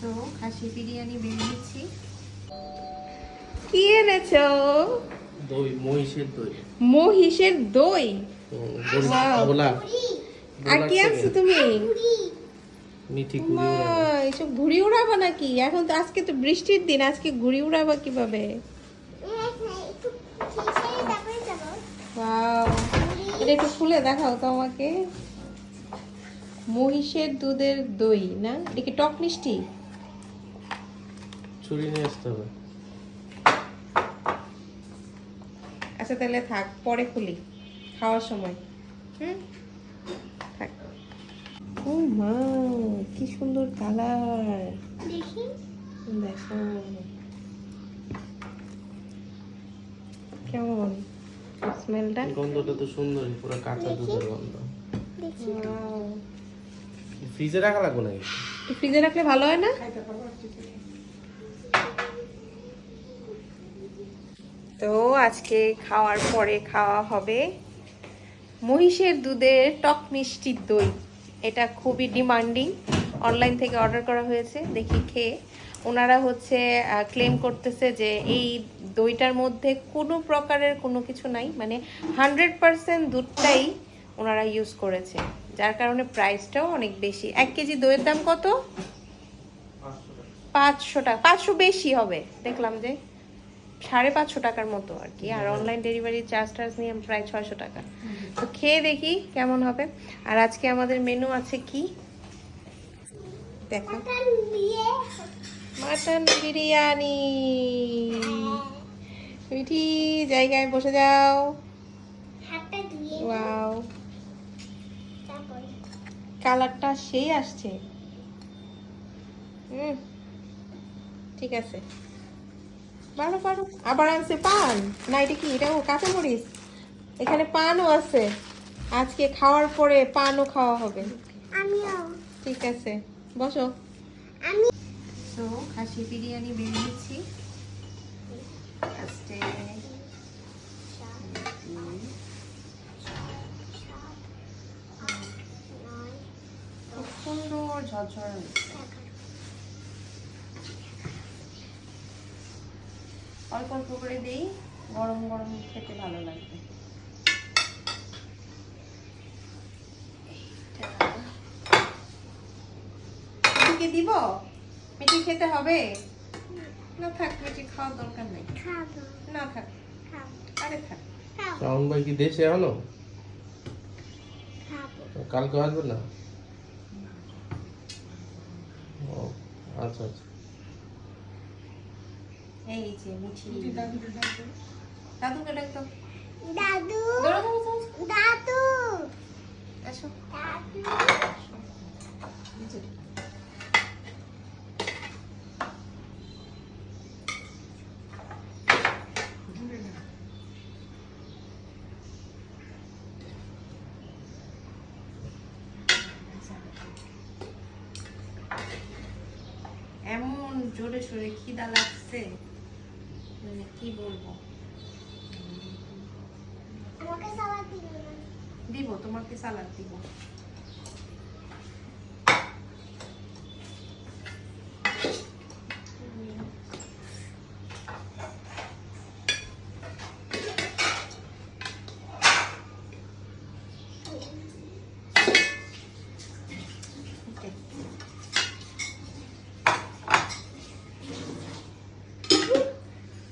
তো খাসি বিরিয়ানি কি এনেছো? দই মহিষের দই। মহিষের দই? আর কি আনছো তুমি? মিঠি এসব ঘুড়ি উড়াবা। নাকি? এখন তো আজকে তো বৃষ্টির দিন আজকে ঘুড়ি উড়াবা কীভাবে? এটা একটু খুলে দেখাও তো আমাকে। মহিষের দুধের দই না? এটা কি টক মিষ্টি? ছুরি নিয়ে আসতে হবে। আচ্ছা তাহলে থাক পরে খুলি খাওয়ার সময়। হুম? থাক। ও মা কি সুন্দর কালার। দেখো। কেমন? স্মেলটা? গন্ধটা তো সুন্দরই পুরো কাঁচা দুধের গন্ধ। ফ্রিজে রাখা লাগবে নাকি? ফ্রিজে রাখলে ভালো হয় না? তো আজকে খাওয়ার পরে খাওয়া হবে মহিষের দুধের টক মিষ্টির দই। এটা খুবই ডিমান্ডিং অনলাইন থেকে অর্ডার করা হয়েছে, দেখি খেয়ে। ওনারা হচ্ছে ক্লেম করতেছে যে এই দইটার মধ্যে কোনো প্রকারের কোনো কিছু নাই। মানে হান্ড্রেড পারসেন্ট দুধটাই ওনারা ইউজ করেছে। যার কারণে প্রাইসটাও অনেক বেশি। এক কেজি দইয়ের দাম কত? পাঁচশো টাকা। পাঁচশো বেশি হবে। দেখলাম যে সাড়ে পাঁচশো টাকার মতো আর কি। আর অনলাইন ডেলিভারি চার্জ টার্জ নিয়ে প্রায় ছয়শো টাকা। তো খেয়ে দেখি কেমন হবে। আর আজকে আমাদের মেনু আছে কি? দেখো। মাটন বিরিয়ানি। মিঠি জায়গায় বসে যাও। ওয়াও কালারটা সেই আসছে। হুম। ঠিক আছে। বারো বারো। আবার আনছে পান। না এটা কি? এটা ও কাঁচামরিচ এখানে পানও আছে। আজকে খাওয়ার পরে পানও খাওয়া হবে। ঠিক আছে। বসো। আমি তো খাসি বিরিয়ানি বেড়ে ফার্স্টে খুব সুন্দর ঝরঝরে। হয়েছে অল্প অল্প করে দিই গরম গরম খেতে ভালো লাগবে। দিব? মিঠি খেতে হবে? না থাক মিঠি খাওয়ার দরকার নেই। না থাক। আরে থাক। শাওন ভাই কি দেশে খাব। কালকে আসবে না? ও আচ্ছা আচ্ছা। এই যে মিঠি। দাদুকে ডাকতো? দাদু। ধরো, ধরো, ধরো। দাদু। আসো এমন জোরে সোরে খিদা লাগছে। মানে কি বলব? দিব তোমাকে সালাদ দিব।